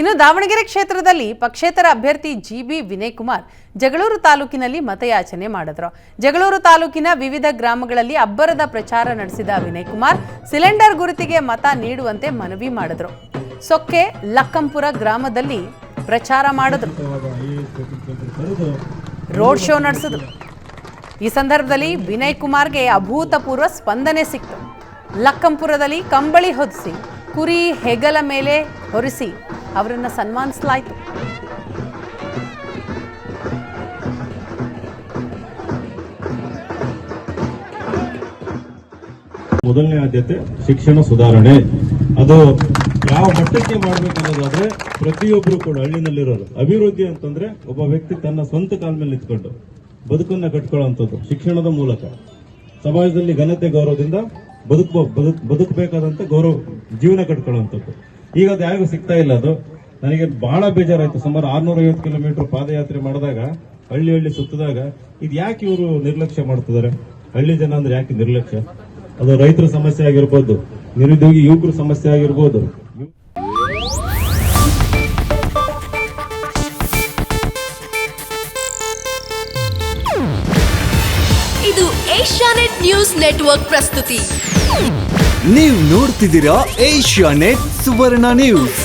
ಇನ್ನು ದಾವಣಗೆರೆ ಕ್ಷೇತ್ರದಲ್ಲಿ ಪಕ್ಷೇತರ ಅಭ್ಯರ್ಥಿ ಜಿ ಬಿ ವಿನಯ್ ಕುಮಾರ್ ಜಗಳೂರು ತಾಲೂಕಿನಲ್ಲಿ ಮತಯಾಚನೆ ಮಾಡಿದ್ರು. ಜಗಳೂರು ತಾಲೂಕಿನ ವಿವಿಧ ಗ್ರಾಮಗಳಲ್ಲಿ ಅಬ್ಬರದ ಪ್ರಚಾರ ನಡೆಸಿದ ವಿನಯ್ ಕುಮಾರ್ ಸಿಲಿಂಡರ್ ಗುರುತಿಗೆ ಮತ ನೀಡುವಂತೆ ಮನವಿ ಮಾಡಿದ್ರು. ಸೊಕ್ಕೆ ಲಕ್ಕಂಪುರ ಗ್ರಾಮದಲ್ಲಿ ಪ್ರಚಾರ ಮಾಡಿದ್ರು. ರೋಡ್ ಶೋ ನಡೆಸಿದ್ರು. ಈ ಸಂದರ್ಭದಲ್ಲಿ ವಿನಯ್ ಕುಮಾರ್ಗೆ ಅಭೂತಪೂರ್ವ ಸ್ಪಂದನೆ ಸಿಕ್ತು. ಲಕ್ಕಂಪುರದಲ್ಲಿ ಕಂಬಳಿ ಹೊದಿಸಿ, ಕುರಿ ಹೆಗಲ ಮೇಲೆ ಹೊರಿಸಿ ಅವರನ್ನ ಸನ್ಮಾನಿಸಲಾಯಿತು. ಮೊದಲನೇ ಆದ್ಯತೆ ಶಿಕ್ಷಣ ಸುಧಾರಣೆ. ಅದು ಯಾವ ಮಟ್ಟಕ್ಕೆ ಮಾಡಬೇಕನ್ನೋದಾದ್ರೆ ಪ್ರತಿಯೊಬ್ಬರು ಕೂಡ ಹಳ್ಳಿನಲ್ಲಿರೋರು. ಅಭಿವೃದ್ಧಿ ಅಂತಂದ್ರೆ ಒಬ್ಬ ವ್ಯಕ್ತಿ ತನ್ನ ಸ್ವಂತ ಕಾಲ ಮೇಲೆ ನಿಂತ್ಕೊಂಡು ಬದುಕನ್ನ ಕಟ್ಕೊಳ್ಳುವಂಥದ್ದು ಶಿಕ್ಷಣದ ಮೂಲಕ. ಸಮಾಜದಲ್ಲಿ ಘನತೆ, ಗೌರವದಿಂದ ಬದುಕ ಬದುಕ್ ಬದುಕಬೇಕಾದಂತ ಗೌರವ ಜೀವನ ಕಟ್ಕೊಳ್ಳುವಂಥದ್ದು ಈಗ ಅದು ಯಾರಿಗೂ ಸಿಗ್ತಾ ಇಲ್ಲ ಅದು. ನನಗೆ ಬಹಳ ಬೇಜಾರಾಯ್ತು. ಸುಮಾರು ಆರ್ನೂರ ಐವತ್ತು ಕಿಲೋಮೀಟರ್ ಪಾದಯಾತ್ರೆ ಮಾಡಿದಾಗ ಹಳ್ಳಿ ಹಳ್ಳಿ ಸುತ್ತಿದಾಗ ಇದು ಯಾಕೆ ಇವರು ನಿರ್ಲಕ್ಷ್ಯ ಮಾಡ್ತಿದ್ದಾರೆ? ಹಳ್ಳಿ ಜನ ಅಂದ್ರೆ ಯಾಕೆ ನಿರ್ಲಕ್ಷ್ಯ? ಅದು ರೈತರ ಸಮಸ್ಯೆ ಆಗಿರ್ಬೋದು ನಿರುದ್ಯೋಗಿ ಯುವಕರ ಸಮಸ್ಯೆ ಆಗಿರ್ಬೋದು. ಇದು ಏಷ್ಯಾನೆಟ್ ನ್ಯೂಸ್ ನೆಟ್ವರ್ಕ್ ಪ್ರಸ್ತುತಿ. ನೀವು ನೋಡ್ತಿದ್ದೀರಾ ಏಷ್ಯಾ ನೆಟ್ ಸುವರ್ಣ ನ್ಯೂಸ್.